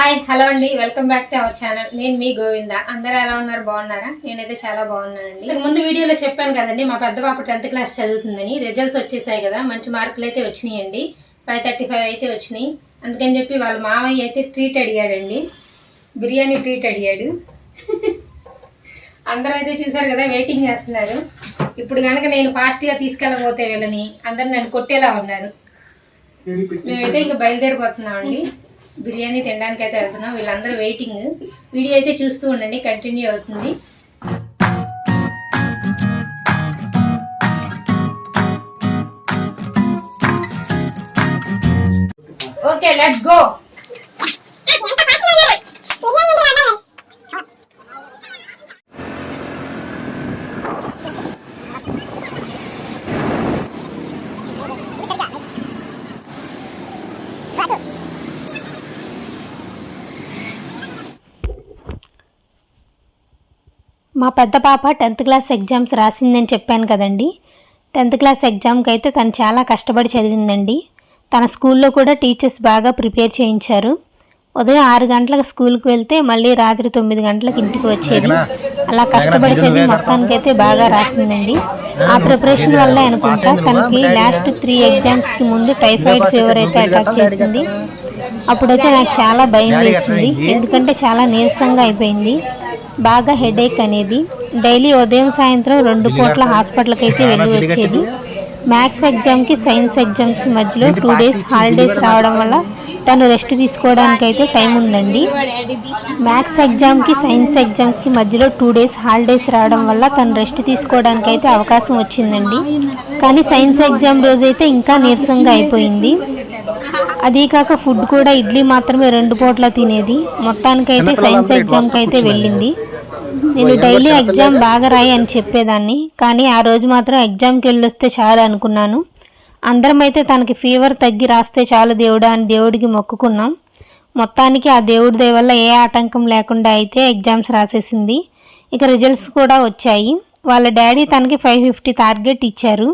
Hi hello అండి. Welcome back to our channel. నేను మీ గోవింద. అందరూ ఎలా ఉన్నారు? బాగున్నారా? నేనైతే చాలా బాగున్నానండి. ఇంతకు ముందు వీడియోలో చెప్పాను కదండి మా పెద్ద పాప టెన్త్ క్లాస్ చదువుతుందని. రిజల్ట్స్ వచ్చేసాయి కదా మంచి మార్కులు అయితే వచ్చినాయండి. ఫైవ్ థర్టీ ఫైవ్ అయితే వచ్చినాయి. అందుకని చెప్పి వాళ్ళ మావయ్య అయితే ట్రీట్ అడిగాడండి. బిర్యానీ ట్రీట్ అడిగాడు. అందరూ అయితే చూసారు కదా వెయిటింగ్ చేస్తున్నారు. ఇప్పుడు కనుక నేను ఫాస్ట్గా తీసుకెళ్ళకపోతే వీళ్ళని అందరు నన్ను కొట్టేలా ఉన్నారు. మేమైతే ఇంకా బయలుదేరిపోతున్నామండి. బిర్యానీ తినడానికి అయితే వెళ్తున్నాం. వీళ్ళందరూ వెయిటింగ్ వీడియో అయితే చూస్తూ ఉండండి కంటిన్యూ అవుతుంది. ఓకే లెట్స్ గో మా పెద్ద పాప టెన్త్ క్లాస్ ఎగ్జామ్స్ రాసిందని చెప్పాను కదండి. టెన్త్ క్లాస్ ఎగ్జామ్కి అయితే తను చాలా కష్టపడి చదివిందండి. తన స్కూల్లో కూడా టీచర్స్ బాగా ప్రిపేర్ చేయించారు. ఉదయం ఆరు గంటలకు స్కూల్కి వెళ్తే మళ్ళీ రాత్రి తొమ్మిది గంటలకు ఇంటికి వచ్చేది. అలా కష్టపడి చదివి మొత్తానికైతే బాగా రాసిందండి. ఆ ప్రిపరేషన్ వల్ల అనుకుంటా తనకి లాస్ట్ త్రీ ఎగ్జామ్స్కి ముందు టైఫాయిడ్ ఫీవర్ అయితే అటాక్ చేసింది. అప్పుడైతే నాకు చాలా భయం వేసింది. ఎందుకంటే చాలా నీరసంగా అయిపోయింది. బాగా హెడేక్ అనేది డైలీ ఉదయం సాయంత్రం రెండు పూట్ల హాస్పిటల్కి అయితే వెళ్ళి వచ్చేది. మ్యాథ్స్ ఎగ్జామ్కి సైన్స్ ఎగ్జామ్స్ మధ్యలో టూ డేస్ హాలిడేస్ రావడం వల్ల తను రెస్ట్ తీసుకోవడానికి అయితే టైం ఉందండి. మ్యాథ్స్ ఎగ్జామ్కి సైన్స్ ఎగ్జామ్స్కి మధ్యలో టూ డేస్ హాలిడేస్ రావడం వల్ల తను రెస్ట్ తీసుకోవడానికి అయితే అవకాశం వచ్చిందండి. కానీ సైన్స్ ఎగ్జామ్ రోజైతే ఇంకా నీరసంగా అయిపోయింది. అదీ కాక ఫుడ్ కూడా ఇడ్లీ మాత్రమే రెండు పూట్ల తినేది. మొత్తానికైతే సైన్స్ ఎగ్జామ్కి అయితే వెళ్ళింది. నేను డైలీ ఎగ్జామ్ బాగా రాయి అని చెప్పేదాన్ని. కానీ ఆ రోజు మాత్రం ఎగ్జామ్కి వెళ్ళొస్తే చాలు అనుకున్నాను. అందరం అయితే తనకి ఫీవర్ తగ్గి రాస్తే చాలు దేవుడా అని దేవుడికి మొక్కుకున్నాం. మొత్తానికి ఆ దేవుడి దయ వల్ల ఏ ఆటంకం లేకుండా అయితే ఎగ్జామ్స్ రాసేసింది. ఇక రిజల్ట్స్ కూడా వచ్చాయి. వాళ్ళ డాడీ తనకి ఫైవ్ ఫిఫ్టీ టార్గెట్ ఇచ్చారు.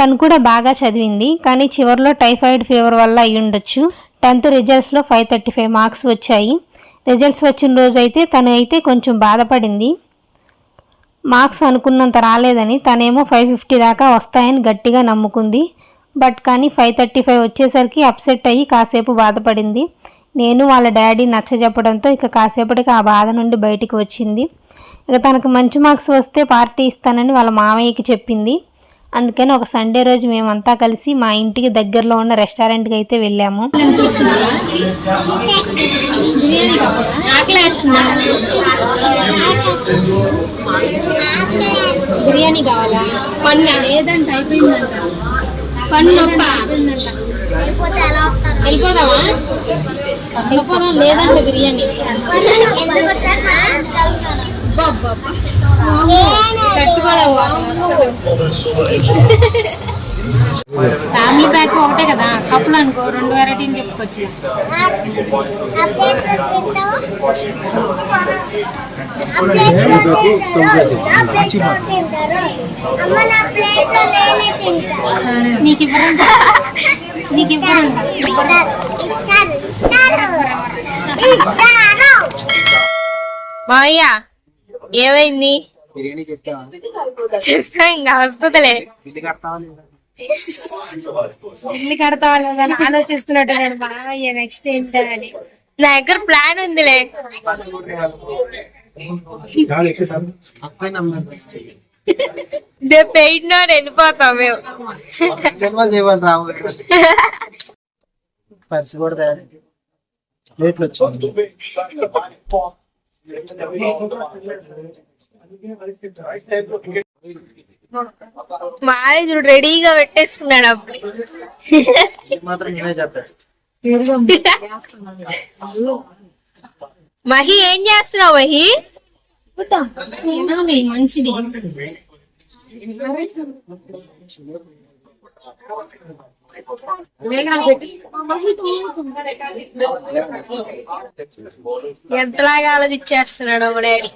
తను కూడా బాగా చదివింది. కానీ చివరిలో టైఫాయిడ్ ఫీవర్ వల్ల అయి ఉండొచ్చు టెన్త్ రిజల్ట్స్లో ఫైవ్ థర్టీ ఫైవ్ మార్క్స్ వచ్చాయి. రిజల్ట్స్ వచ్చిన రోజు అయితే తను అయితే కొంచెం బాధపడింది. మార్క్స్ అనుకున్నంత రాలేదని తనేమో ఫైవ్ ఫిఫ్టీ దాకా వస్తాయని గట్టిగా నమ్ముకుంది. బట్ కానీ ఫైవ్ థర్టీ ఫైవ్ వచ్చేసరికి అప్సెట్ అయ్యి కాసేపు బాధపడింది. నేను వాళ్ళ డాడీ నచ్చజెప్పడంతో ఇక కాసేపటికి ఆ బాధ నుండి బయటికి వచ్చింది. ఇక తనకు మంచి మార్క్స్ వస్తే పార్టీ ఇస్తానని వాళ్ళ మామయ్యకి చెప్పింది. అందుకని ఒక సండే రోజు మేమంతా కలిసి మా ఇంటికి దగ్గరలో ఉన్న రెస్టారెంట్కి అయితే వెళ్ళాము. బిర్యానీ కావాలా? బిర్యానీ కావాలా పన్ను ఏదంట అయిపోయిందంట. పన్ను నొప్ప అయిపోయిందంట వెళ్ళిపోదామా వెళ్ళిపోదాం లేదంట బిర్యానీ. అబ్బబ్బబ్బా. తట్టుకోలేవు ఫ్యామిలీ ప్యాక్ ఒకటే కదా. కప్పులు అనుకో రెండు వెరైటీని చెప్పుకోవచ్చు నీకు ఇవ్వరంట. నీకు ఇవ్వరంట. మావయ్య ఏమైంది? బిర్యానీ చెప్పావా? చెప్పా ఇంకా వస్తుందిలే. బిల్లు కడతావా లేదా? ఇల్లు కడతావా లేదా మావయ్య నెక్స్ట్ ఏంటని నా దగ్గర ప్లాన్ ఉందిలే. పెయిన్ వెళ్ళిపోతాం మేము. పరిచి కూడా తయారు ప్లేట్లు రెడీగా పెట్టేసుకున్నాడు అప్పుడు. మహి ఏం చేస్తున్నావు మహి? మంచిది ఎంతలాగా ఆలోచించేస్తున్నాడు డాడీ?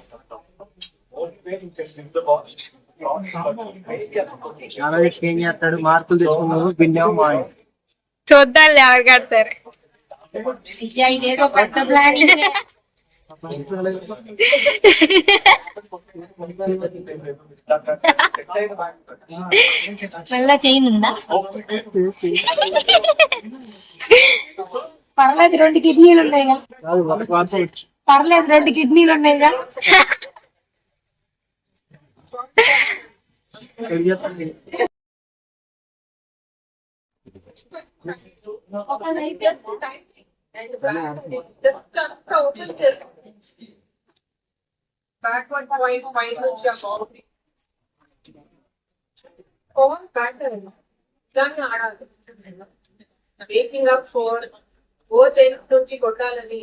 ఏం చేస్తాడు? మార్కులు తెచ్చుకున్నావు బిన్నేమో మా చూద్దాంలే ఎవరు కడతారు. ఇదేదో పెద్ద ప్లాన్ మళ్ళా చేయనుందా? పర్లేదు రెండు కిడ్నీలు ఉన్నాయిగా. కాదు ఒక వార్త ఇచ్చు. పర్లేదు రెండు కిడ్నీలు ఉన్నాయిగా ఇక్కడ చెప్తుంది. backward point find which you are Four pattern. దాన్ని ఆడాలి making up four both ends నుంచి కొట్టాలని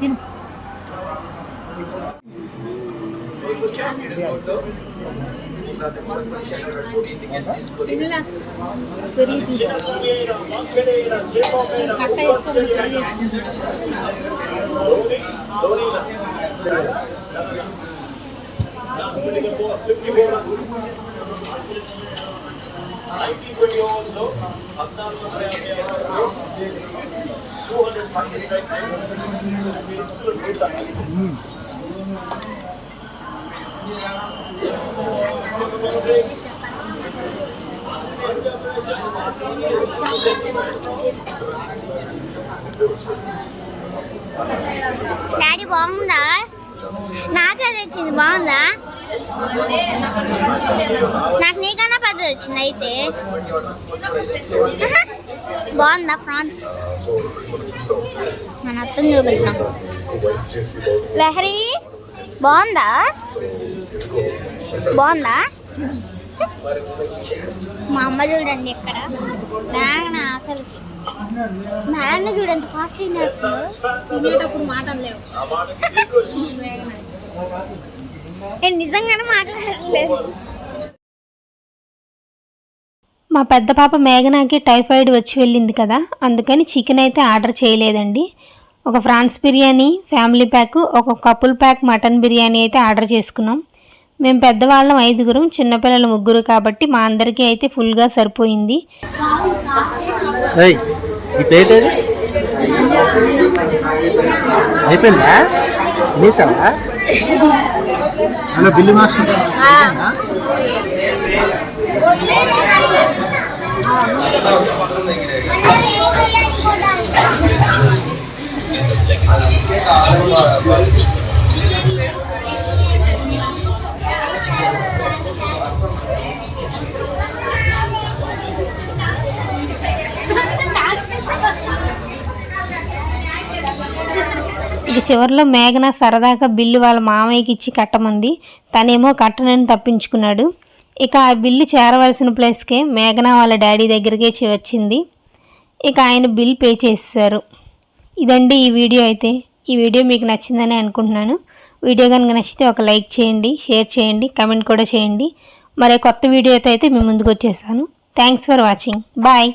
찜. Tenla perítito. Acá es como IT ಕೊಡಿ ಹದಿನಾಲ್ಕು డాడీ బాగుందా? నాకే తెచ్చింది బాగుందా? నాకు నీకన్నా పెద్దది వచ్చింది అయితే. బాగుందా ఫ్రాన్స్ మన అత్తని చూపిద్దాం. లహరి బాగుందా? బాగుందా? మా అమ్మ చూడండి ఇక్కడ. మేఘన అసలు మేఘన చూడండి ఫాస్ట్ తినేటప్పుడు మాటలు లేవు. నేను నిజంగానే మాట్లాడట్లేదు. మా పెద్ద పాప మేఘనాకి టైఫాయిడ్ వచ్చి వెళ్ళింది కదా అందుకని చికెన్ అయితే ఆర్డర్ చేయలేదండి. ఒక ఫ్రాన్స్ బిర్యానీ ఫ్యామిలీ ప్యాక్ ఒక కపుల్ ప్యాక్ మటన్ బిర్యానీ అయితే ఆర్డర్ చేసుకున్నాం. మేము పెద్దవాళ్ళం ఐదుగురం చిన్నపిల్లలు ముగ్గురు కాబట్టి మా అందరికీ అయితే ఫుల్గా సరిపోయింది. అయిపోయిందా? Bill master? ఇక చివరిలో మేఘన సరదాగా బిల్లు వాళ్ళ మామయ్యకి ఇచ్చి కట్టమంది. తనేమో కట్టనని తప్పించుకున్నాడు. ఇక ఆ బిల్లు చేరవలసిన ప్లేస్కే మేఘన వాళ్ళ డాడీ దగ్గరికే వచ్చింది. ఇక ఆయన బిల్ పే చేసేసారు ఇదండి ఈ వీడియో అయితే. ఈ వీడియో మీకు నచ్చిందని అనుకుంటున్నాను. వీడియో కనుక నచ్చితే ఒక లైక్ చేయండి షేర్ చేయండి కమెంట్ కూడా చేయండి. మరే కొత్త వీడియోతో అయితే మీ ముందుకు వచ్చేసాను థ్యాంక్స్ ఫర్ వాచింగ్. బాయ్.